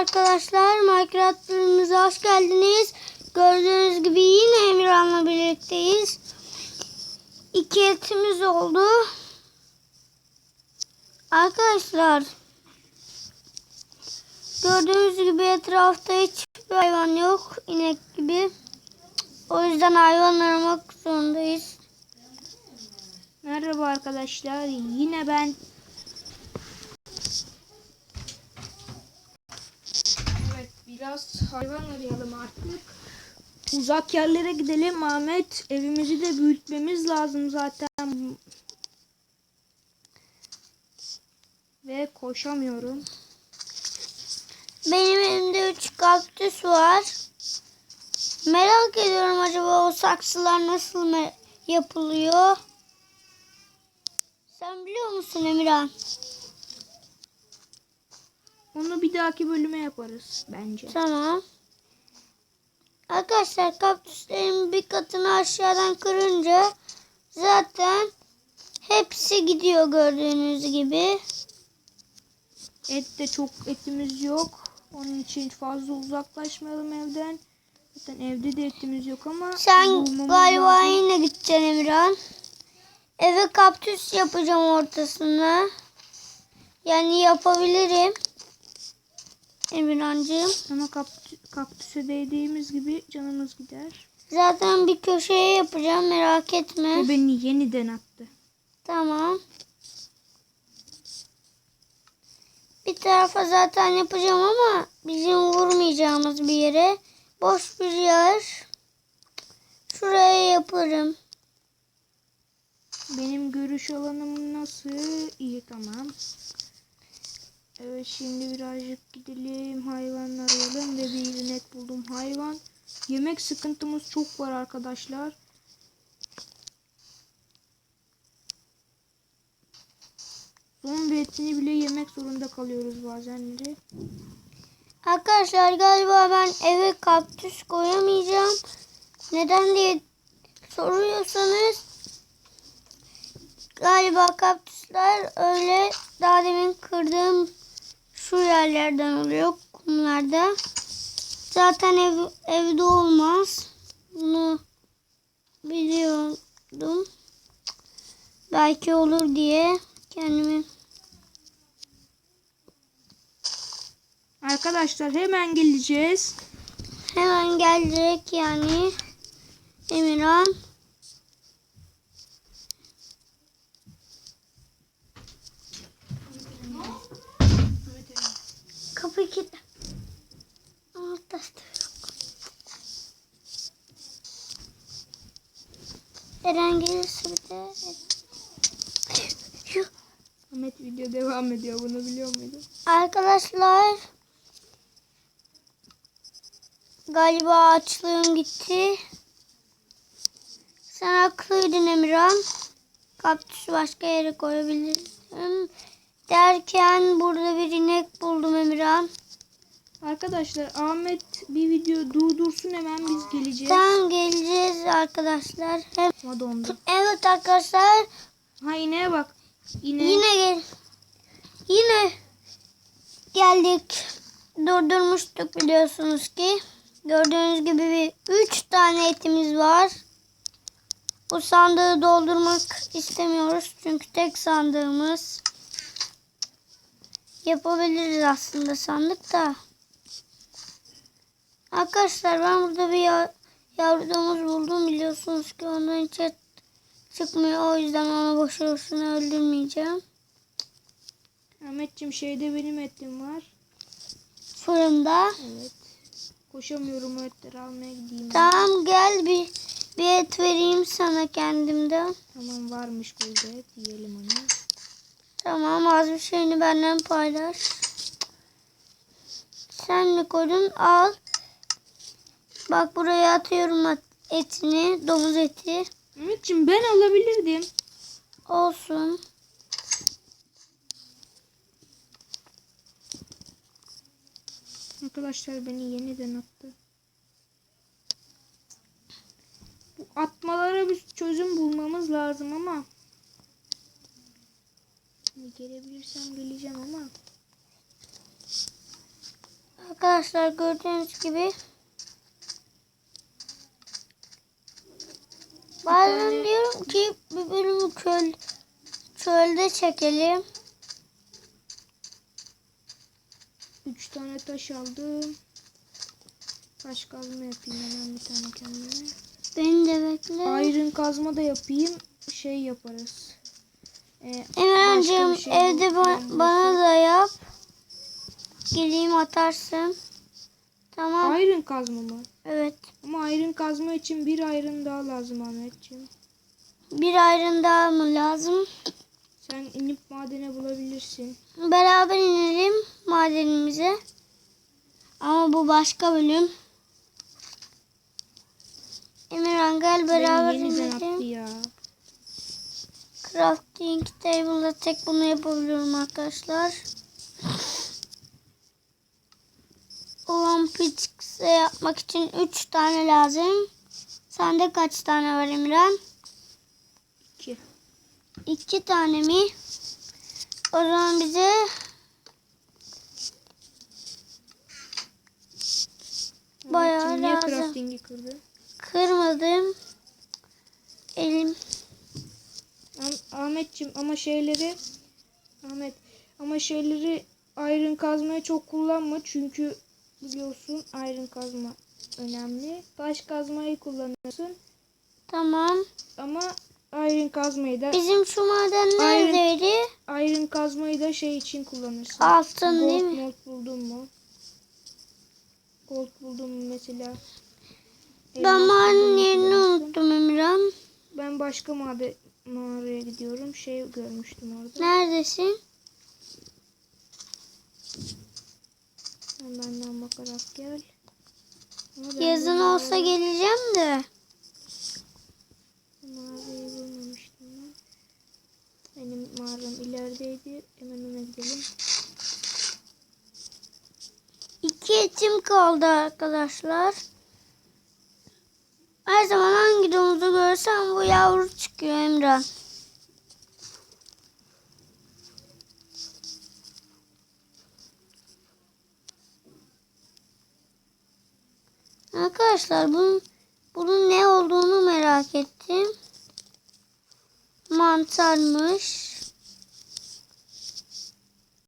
arkadaşlar. Minecraft bölümümüze hoş geldiniz. Gördüğünüz gibi yine Emirhan'la birlikteyiz. İki etimiz oldu. Arkadaşlar. Gördüğünüz gibi etrafta hiçbir hayvan yok. İnek gibi. O yüzden hayvan aramak zorundayız. Merhaba arkadaşlar. Yine ben. Evet biraz hayvan arayalım artık. Uzak yerlere gidelim Ahmet. Evimizi de büyütmemiz lazım zaten. Ve koşamıyorum. Benim elimde üç kaktüs var. Merak ediyorum acaba o saksılar nasıl yapılıyor? Sen biliyor musun Emirhan? Onu bir dahaki bölüme yaparız bence. Tamam. Arkadaşlar kaktüslerin bir katını aşağıdan kırınca zaten hepsi gidiyor gördüğünüz gibi. Et de çok etimiz yok. Onun için fazla uzaklaşmayalım evden. Zaten evde de etimiz yok ama Sen galiba lazım. yine gideceksin Emirhan. Eve kaktüs yapacağım ortasına. Yani yapabilirim. Emirhancığım. Ama kaktü- kaktüse değdiğimiz gibi canımız gider. Zaten bir köşeye yapacağım merak etme. O beni yeniden attı. Tamam. Bir tarafa zaten yapacağım ama bizim vurmayacağımız bir yere. Boş bir yer. Şuraya yaparım. Benim görüş alanım nasıl? İyi tamam. Evet şimdi birazcık gidelim hayvanlar arayalım ve bir inek buldum hayvan. Yemek sıkıntımız çok var arkadaşlar. Zombi etini bile yemek zorunda kalıyoruz bazenleri. Arkadaşlar galiba ben eve kaktüs koyamayacağım. Neden diye soruyorsanız galiba kaktüsler öyle daha demin kırdığım şu yerlerden oluyor kumlarda. Zaten ev, evde olmaz. Bunu biliyordum. Belki olur diye kendimi Arkadaşlar hemen geleceğiz. Hemen gelecek yani. Emirhan. Kapıyı kilitle. Alt tasdı yok. Eren gelirse bir de. Ahmet video devam ediyor bunu biliyor muydun? Arkadaşlar galiba açlığım gitti. Sen haklıydın Emirhan. Kaktüsü başka yere koyabilirim. Derken burada bir inek buldum Emirhan. Arkadaşlar Ahmet bir video durdursun hemen biz geleceğiz. Tamam geleceğiz arkadaşlar. Hem, Ama dondu. evet arkadaşlar Ha ineğe bak. İne. yine gel. Yine geldik. Durdurmuştuk biliyorsunuz ki. Gördüğünüz gibi bir üç tane etimiz var. Bu sandığı doldurmak istemiyoruz. Çünkü tek sandığımız. Yapabiliriz aslında sandık da. Arkadaşlar ben burada bir ya- yavru domuz buldum. Biliyorsunuz ki ondan hiç et çıkmıyor. O yüzden onu boşu boşuna öldürmeyeceğim. Ahmetciğim şeyde benim etim var. Fırında. Evet. Koşamıyorum o etleri almaya gideyim. Tamam gel bir, bir et vereyim sana kendimden. Tamam varmış burada et yiyelim onu. Tamam az bir şeyini benden paylaş. Sen koydun? Al. Bak buraya atıyorum at- etini. Domuz eti. Ahmetciğim ben alabilirdim. Olsun. Arkadaşlar beni yeniden attı. Bu atmalara bir çözüm bulmamız lazım ama. Gelebilirsem geleceğim ama. Arkadaşlar gördüğünüz gibi bazen diyorum ki bir bölümü köl, çölde çekelim. Üç tane taş aldım. Taş kazma yapayım hemen bir tane kendime. Beni de bekle. Iron kazma da yapayım. Şey yaparız. Ee, şey evde ba- bana da yap. Geleyim atarsın. Tamam. Iron kazma mı? Evet. Ama iron kazma için bir iron daha lazım Ahmetciğim. Bir ayrım daha mı lazım? Sen inip madene bulabilirsin. Beraber inelim madenimize. Ama bu başka bölüm. Emirhan gel beraber inelim. ya. Crafting table'da tek bunu yapabiliyorum arkadaşlar. Olan pickaxe yapmak için 3 tane lazım. Sende kaç tane var Emirhan? İki. 2 tane mi? O zaman bize Bayağı Ahmetciğim niye lazım. crafting'i kırdı? kırmadım. Elim Ah- Ahmetciğim ama şeyleri Ahmet ama şeyleri iron kazmaya çok kullanma çünkü biliyorsun iron kazma önemli. Taş kazmayı kullanırsın tamam. ama iron kazmayı da Bizim şu maden neredeydi? iron kazmayı da şey için kullanırsın. Altın değil Gold mi? mold buldun mu? Gold buldun mu mesela? Ben madenin yerini unuttum Emirhan. Ben başka mağara, mağaraya gidiyorum. Şey görmüştüm orada. Neredesin? Sen benden bakarak gel. Ama ben Yazın bu olsa geleceğim de. Mağarayı bulmamıştım ben. Benim mağaram ilerideydi. Hemen ona gidelim. İki etim kaldı arkadaşlar. Her zaman hangi domuzu görsem bu yavru çıkıyor Emran. Arkadaşlar bunun, bunun ne olduğunu merak ettim. Mantarmış.